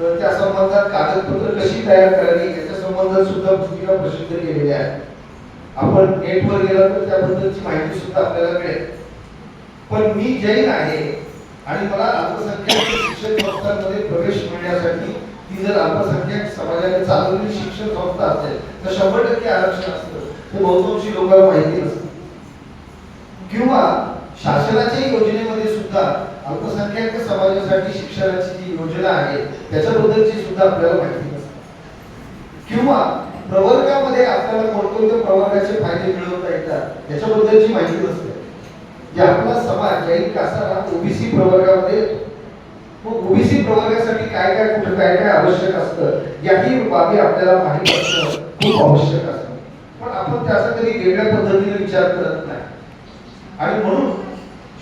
तर त्या संबंधात कागदपत्र कशी तयार करावी याच्या संबंधात सुद्धा पुस्तिका प्रसिद्ध केलेल्या आहेत आपण नेटवर गेला तर त्याबद्दलची माहिती सुद्धा आपल्याला मिळेल. पण मी जैन आहे आणि मला अल्पसंख्याक शिक्षण संस्थांमध्ये प्रवेश मिळण्यासाठी ती जर अल्पसंख्याक समाजाने चालवलेली शिक्षण संस्था असेल तर शंभर टक्के आरक्षण असतं. ते बहुतांशी लोकांना माहिती नसतं. किंवा शासनाच्या योजनेमध्ये सुद्धा अल्पसंख्याक समाजासाठी शिक्षणाची जी योजना आहे त्याच्याबद्दलची सुद्धा आपल्याला माहिती नसते. किंवा प्रवर्गामध्ये आपल्याला कोणकोणत्या प्रवर्गाचे फायदे मिळवता येतात याच्याबद्दलची माहिती नसते. जे आपला समाज जैन कासा ओबीसी प्रवर्गामध्ये येतो. मग ओबीसी प्रवर्गासाठी काय काय कुठं काय काय आवश्यक असतं याही बाबी आपल्याला माहिती असणं खूप आवश्यक असतं. पण आपण त्याचा कधी वेगळ्या पद्धतीने विचार करत नाही. आणि म्हणून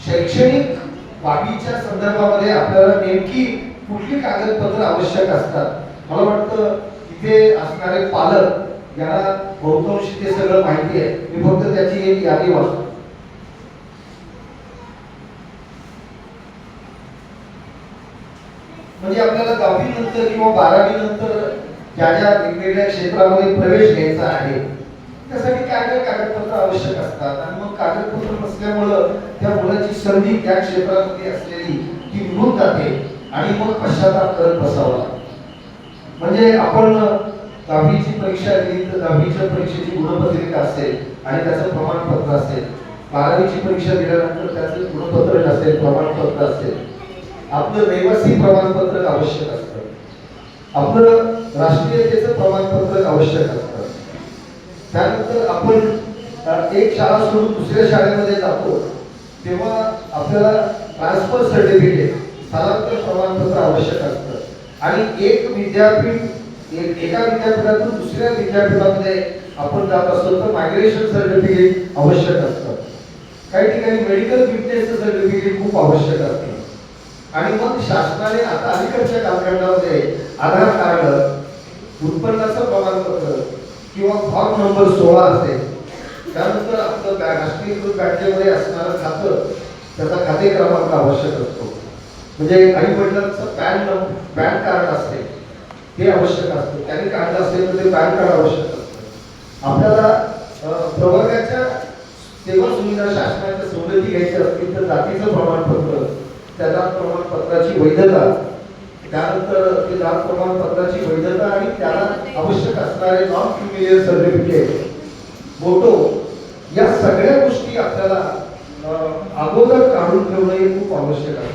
शैक्षणिक बाबीच्या संदर्भामध्ये आपल्याला नेमकी कुठली कागदपत्र आवश्यक असतात? मला वाटतं इथे असणारे पालक यांना बहुतांशी ते सगळं माहिती आहे. मी फक्त त्याची एक यादी वाचतो. म्हणजे आपल्याला दहावी नंतर किंवा बारावी नंतर ज्या ज्या वेगवेगळ्या क्षेत्रामध्ये प्रवेश घ्यायचा आहे त्यासाठी काय काय कागदपत्र आवश्यक असतात. आणि मग कागदपत्र नसल्यामुळं त्या मुलाची संधी त्या क्षेत्रामध्ये असलेली ती निघून जाते आणि मग पश्चाताप करत बसावा. म्हणजे आपण दहावीची परीक्षा दिली तर दहावीच्या परीक्षेची गुणपत्रिका असेल आणि त्याचं प्रमाणपत्र असेल. बारावीची परीक्षा दिल्यानंतर त्याचं गुणपत्र असेल प्रमाणपत्र असेल. आपलं रहिवासी प्रमाणपत्र आवश्यक असतं. आपलं राष्ट्रीयतेचं प्रमाणपत्र आवश्यक असतं. त्यानंतर आपण एक शाळा सोडून दुसऱ्या शाळेमध्ये जातो. तेव्हा आपल्याला ट्रान्सफर सर्टिफिकेट स्थलांतर प्रमाणपत्र आवश्यक असतं. आणि एक विद्यापीठ एक एका विद्यापीठातून दुसऱ्या विद्यापीठामध्ये आपण जात असतो तर मायग्रेशन सर्टिफिकेट आवश्यक असतं. काही ठिकाणी मेडिकल फिटनेसचं सर्टिफिकेट खूप आवश्यक असतं. आणि मग शासनाने आता अलीकडच्या कालखंडामध्ये आधार कार्ड उत्पन्नाचं प्रमाणपत्र किंवा फॉर्म नंबर सोळा असेल त्यानंतर आपलं बॅ- राष्ट्रीयकृत बँकेमध्ये असणारं खातं त्याचा खाते क्रमांक आवश्यक असतो. म्हणजे काही वडिलांचं पॅन नंबर पॅन कार्ड असते ते आवश्यक असतं. त्यांनी काढलं असेल तर ते पॅन कार्ड आवश्यक असतं. आपल्याला प्रवर्गाच्या सेवा सुविधा शासनाच्या सवलती घ्यायच्या असतील तर जातीचं प्रमाणपत्र त्याला प्रमाणपत्राची वैधता त्यानंतर ते जात प्रमाणपत्राची वैधता आणि त्याला आवश्यक असणारे नॉन क्रिमिनल सर्टिफिकेट फोटो या सगळ्या गोष्टी आपल्याला अगोदर काढून ठेवणं हे खूप आवश्यक आहे.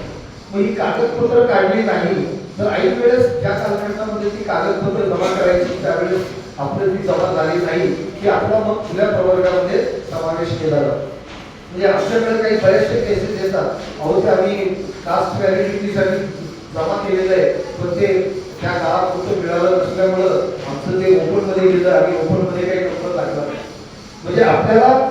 मग ही कागदपत्र काढली नाही तर ऐन वेळेस ज्या कालखंडामध्ये ती कागदपत्र जमा करायची त्यावेळेस आपलं ती जमा झाली नाही की आपला मग खुल्या प्रवर्गामध्ये समावेश केला जातो. म्हणजे आमच्याकडे काही बरेचसे केसेस येतात. अहो ते आम्ही कास्ट व्हॅलिडिटीसाठी जमा केलेलं आहे. पण ते त्या काळात कुठं मिळालं नसल्यामुळं आमचं ते ओपनमध्ये गेलं आणि ओपनमध्ये काही नंबर लागला नाही. म्हणजे आपल्याला